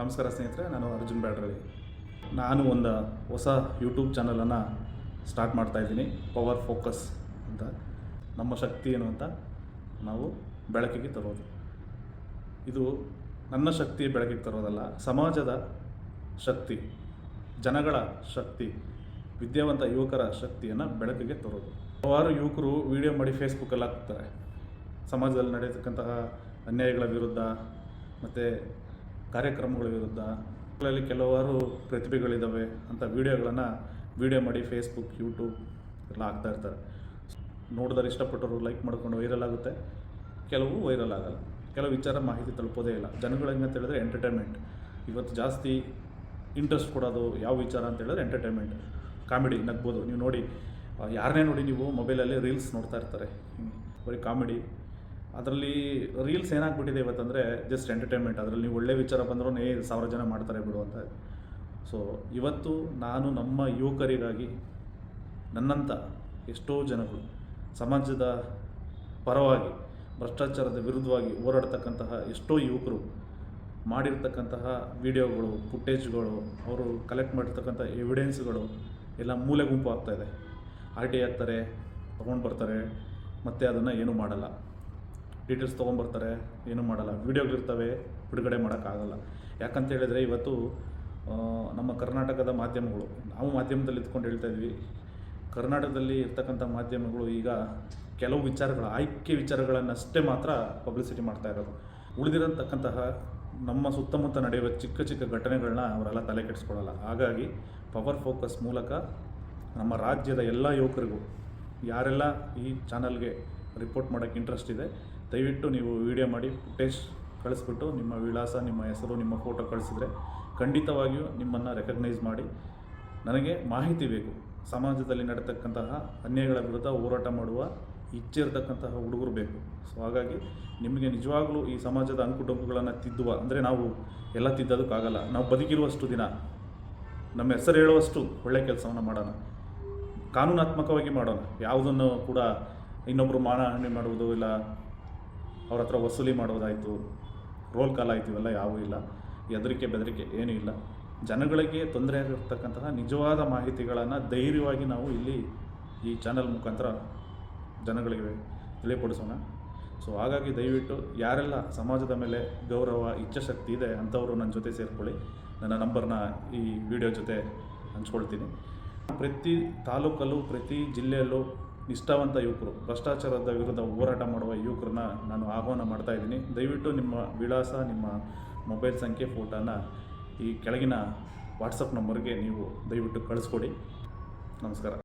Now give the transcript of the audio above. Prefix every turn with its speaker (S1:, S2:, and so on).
S1: ನಮಸ್ಕಾರ ಸ್ನೇಹಿತರೆ, ನಾನು ಅರ್ಜುನ್ ಬ್ಯಾಡ್ರಳ್ಳಿ ನಾನು ಒಂದು ಹೊಸ ಯೂಟ್ಯೂಬ್ ಚಾನಲನ್ನು ಸ್ಟಾರ್ಟ್ ಮಾಡ್ತಾ ಇದ್ದೀನಿ ಪವರ್ ಫೋಕಸ್ ಅಂತ. ನಮ್ಮ ಶಕ್ತಿ ಏನು ಅಂತ ನಾವು ಬೆಳಕಿಗೆ ತರೋದು. ಇದು ನನ್ನ ಶಕ್ತಿ ಬೆಳಕಿಗೆ ತರೋದಲ್ಲ, ಸಮಾಜದ ಶಕ್ತಿ, ಜನಗಳ ಶಕ್ತಿ, ವಿದ್ಯಾವಂತ ಯುವಕರ ಶಕ್ತಿಯನ್ನು ಬೆಳಕಿಗೆ ತರೋದು. ಹಲವಾರು ಯುವಕರು ವಿಡಿಯೋ ಮಾಡಿ ಫೇಸ್ಬುಕ್ಕಲ್ಲಿ ಹಾಕ್ತಾರೆ. ಸಮಾಜದಲ್ಲಿ ನಡೆಯತಕ್ಕಂತಹ ಅನ್ಯಾಯಗಳ ವಿರುದ್ಧ, ಮತ್ತು ಕಾರ್ಯಕ್ರಮಗಳ ವಿರುದ್ಧ ಮಕ್ಕಳಲ್ಲಿ ಕೆಲವಾರು ಪ್ರತಿಭೆಗಳಿದ್ದಾವೆ ಅಂತ ವಿಡಿಯೋಗಳನ್ನು ವಿಡಿಯೋ ಮಾಡಿ ಫೇಸ್ಬುಕ್ ಯೂಟ್ಯೂಬ್ ಎಲ್ಲ ಹಾಕ್ತಾ ಇರ್ತಾರೆ. ನೋಡಿದ್ರೆ ಇಷ್ಟಪಟ್ಟವರು ಲೈಕ್ ಮಾಡ್ಕೊಂಡು ವೈರಲ್ ಆಗುತ್ತೆ. ಕೆಲವು ವೈರಲ್ ಆಗಲ್ಲ. ಕೆಲವು ವಿಚಾರ ಮಾಹಿತಿ ತಲುಪೋದೇ ಇಲ್ಲ. ಜನಗಳು ಅಂತ ಹೇಳಿದ್ರೆ ಎಂಟರ್ಟೈನ್ಮೆಂಟ್ ಇವತ್ತು ಜಾಸ್ತಿ ಇಂಟ್ರೆಸ್ಟ್ ಕೊಡೋದು ಯಾವ ವಿಚಾರ ಅಂತ ಹೇಳಿದ್ರೆ ಎಂಟರ್ಟೈನ್ಮೆಂಟ್ ಕಾಮಿಡಿ ನಗ್ಬೋದು. ನೀವು ನೋಡಿ ಯಾರನ್ನೇ ನೋಡಿ ನೀವು ಮೊಬೈಲಲ್ಲಿ ರೀಲ್ಸ್ ನೋಡ್ತಾ ಇರ್ತಾರೆ. ಬರೀ ಕಾಮಿಡಿ ಅದರಲ್ಲಿ ರೀಲ್ಸ್ ಏನಾಗ್ಬಿಟ್ಟಿದೆ ಇವತ್ತಂದರೆ ಜಸ್ಟ್ ಎಂಟರ್ಟೈನ್ಮೆಂಟ್ ಅದರಲ್ಲಿ ನೀವು ಒಳ್ಳೆ ವಿಚಾರ ಬಂದರೂ ಏ ಸಾವಿರ ಜನ ಮಾಡ್ತಾರೆ ಬಿಡು ಅಂತ. ಸೊ ಇವತ್ತು ನಾನು ನಮ್ಮ ಯುವಕರಿಗಾಗಿ ನನ್ನಂಥ ಎಷ್ಟೋ ಜನಗಳು ಸಮಾಜದ ಪರವಾಗಿ, ಭ್ರಷ್ಟಾಚಾರದ ವಿರುದ್ಧವಾಗಿ ಹೋರಾಡ್ತಕ್ಕಂತಹ ಎಷ್ಟೋ ಯುವಕರು ಮಾಡಿರ್ತಕ್ಕಂತಹ ವಿಡಿಯೋಗಳು ಫುಟೇಜ್ಗಳು ಅವರು ಕಲೆಕ್ಟ್ ಮಾಡಿರ್ತಕ್ಕಂಥ ಎವಿಡೆನ್ಸ್ಗಳು ಎಲ್ಲ ಮೂಲೆ ಗುಂಪು ಆಗ್ತಾಯಿದೆ ಆರ್ ಟಿ ಆಗ್ತಾರೆ, ತೊಗೊಂಡು ಬರ್ತಾರೆ, ಮತ್ತು ಅದನ್ನು ಏನೂ ಮಾಡಲ್ಲ. ಡೀಟೇಲ್ಸ್ ತೊಗೊಂಬರ್ತಾರೆ, ಏನೂ ಮಾಡಲ್ಲ. ವೀಡಿಯೋಗಳಿರ್ತವೆ ಬಿಡುಗಡೆ ಮಾಡೋಕ್ಕಾಗಲ್ಲ. ಯಾಕಂತ ಹೇಳಿದರೆ ಇವತ್ತು ನಮ್ಮ ಕರ್ನಾಟಕದ ಮಾಧ್ಯಮಗಳು, ನಾವು ಮಾಧ್ಯಮದಲ್ಲಿ ಇದ್ಕೊಂಡು ಹೇಳ್ತಾ ಇದ್ವಿ. ಕರ್ನಾಟಕದಲ್ಲಿ ಇರ್ತಕ್ಕಂಥ ಮಾಧ್ಯಮಗಳು ಈಗ ಕೆಲವು ವಿಚಾರಗಳ, ಆಯ್ಕೆ ವಿಚಾರಗಳನ್ನಷ್ಟೇ ಮಾತ್ರ ಪಬ್ಲಿಸಿಟಿ ಮಾಡ್ತಾ ಇರೋದು. ಉಳಿದಿರತಕ್ಕಂತಹ ನಮ್ಮ ಸುತ್ತಮುತ್ತ ನಡೆಯುವ ಚಿಕ್ಕ ಚಿಕ್ಕ ಘಟನೆಗಳನ್ನ ಅವರೆಲ್ಲ ತಲೆ ಕೆಡಿಸ್ಕೊಳ್ಳಲ್ಲ. ಹಾಗಾಗಿ ಪವರ್ ಫೋಕಸ್ ಮೂಲಕ ನಮ್ಮ ರಾಜ್ಯದ ಎಲ್ಲ ಯುವಕರಿಗೂ, ಯಾರೆಲ್ಲ ಈ ಚಾನಲ್ಗೆ ರಿಪೋರ್ಟ್ ಮಾಡೋಕ್ಕೆ ಇಂಟ್ರೆಸ್ಟ್ ಇದೆ ದಯವಿಟ್ಟು ನೀವು ವಿಡಿಯೋ ಮಾಡಿ ಫುಟೇಜ್ ಕಳಿಸ್ಬಿಟ್ಟು ನಿಮ್ಮ ವಿಳಾಸ, ನಿಮ್ಮ ಹೆಸರು, ನಿಮ್ಮ ಫೋಟೋ ಕಳಿಸಿದ್ರೆ ಖಂಡಿತವಾಗಿಯೂ ನಿಮ್ಮನ್ನು ರೆಕಗ್ನೈಸ್ ಮಾಡಿ. ನನಗೆ ಮಾಹಿತಿ ಬೇಕು. ಸಮಾಜದಲ್ಲಿ ನಡೆತಕ್ಕಂತಹ ಅನ್ಯಾಯಗಳ ವಿರುದ್ಧ ಹೋರಾಟ ಮಾಡುವ ಇಚ್ಛೆ ಇರತಕ್ಕಂತಹ ಹುಡುಗರು ಬೇಕು. ಸೊ ಹಾಗಾಗಿ ನಿಮಗೆ ನಿಜವಾಗ್ಲೂ ಈ ಸಮಾಜದ ಅಂಕುಟುಂಕುಗಳನ್ನು ತಿದ್ದುವ, ಅಂದರೆ ನಾವು ಎಲ್ಲ ತಿದ್ದೋದಕ್ಕಾಗಲ್ಲ, ನಾವು ಬದುಕಿರುವಷ್ಟು ದಿನ, ನಮ್ಮ ಹೆಸರು ಹೇಳುವಷ್ಟು ಒಳ್ಳೆಯ ಕೆಲಸವನ್ನು ಮಾಡೋಣ. ಕಾನೂನಾತ್ಮಕವಾಗಿ ಮಾಡೋಣ. ಯಾವುದನ್ನು ಕೂಡ ಇನ್ನೊಬ್ಬರು ಮಾನಹಾನಿ ಮಾಡುವುದು ಇಲ್ಲ ಅವ್ರ ಹತ್ರ ವಸೂಲಿ ಮಾಡೋದಾಯಿತು ರೋಲ್ ಕಾಲ್ ಆಯಿತು, ಇವೆಲ್ಲ ಯಾವೂ ಇಲ್ಲ. ಹೆದರಿಕೆ ಬೆದರಿಕೆ ಏನೂ ಇಲ್ಲ. ಜನಗಳಿಗೆ ತೊಂದರೆ ಆಗಿರ್ತಕ್ಕಂತಹ ನಿಜವಾದ ಮಾಹಿತಿಗಳನ್ನು ಧೈರ್ಯವಾಗಿ ನಾವು ಇಲ್ಲಿ ಈ ಚಾನಲ್ ಮುಖಾಂತರ ಜನಗಳಿಗೆ ತಿಳಿಪಡಿಸೋಣ ಸೊ ಹಾಗಾಗಿ ದಯವಿಟ್ಟು ಯಾರೆಲ್ಲ ಸಮಾಜದ ಮೇಲೆ ಗೌರವ, ಇಚ್ಛಾಶಕ್ತಿ ಇದೆ ಅಂಥವರು ನನ್ನ ಜೊತೆ ಸೇರಿಕೊಳ್ಳಿ. ನನ್ನ ನಂಬರ್ನ ಈ ವಿಡಿಯೋ ಜೊತೆ ಹಂಚ್ಕೊಳ್ತೀನಿ. ಪ್ರತಿ ತಾಲೂಕಲ್ಲೂ, ಪ್ರತಿ ಜಿಲ್ಲೆಯಲ್ಲೂ ನಿಷ್ಠಾವಂತ ಯುವಕರು, ಭ್ರಷ್ಟಾಚಾರದ ವಿರುದ್ಧ ಹೋರಾಟ ಮಾಡುವ ಯುವಕರನ್ನ ನಾನು ಆಹ್ವಾನ ಮಾಡ್ತಾ ಇದ್ದೀನಿ. ದಯವಿಟ್ಟು ನಿಮ್ಮ ವಿಳಾಸ, ನಿಮ್ಮ ಮೊಬೈಲ್ ಸಂಖ್ಯೆ, ಫೋಟೋನ ಈ ಕೆಳಗಿನ ವಾಟ್ಸಪ್ ನಂಬರ್ಗೆ ನೀವು ದಯವಿಟ್ಟು ಕಳಿಸ್ಕೊಡಿ. ನಮಸ್ಕಾರ.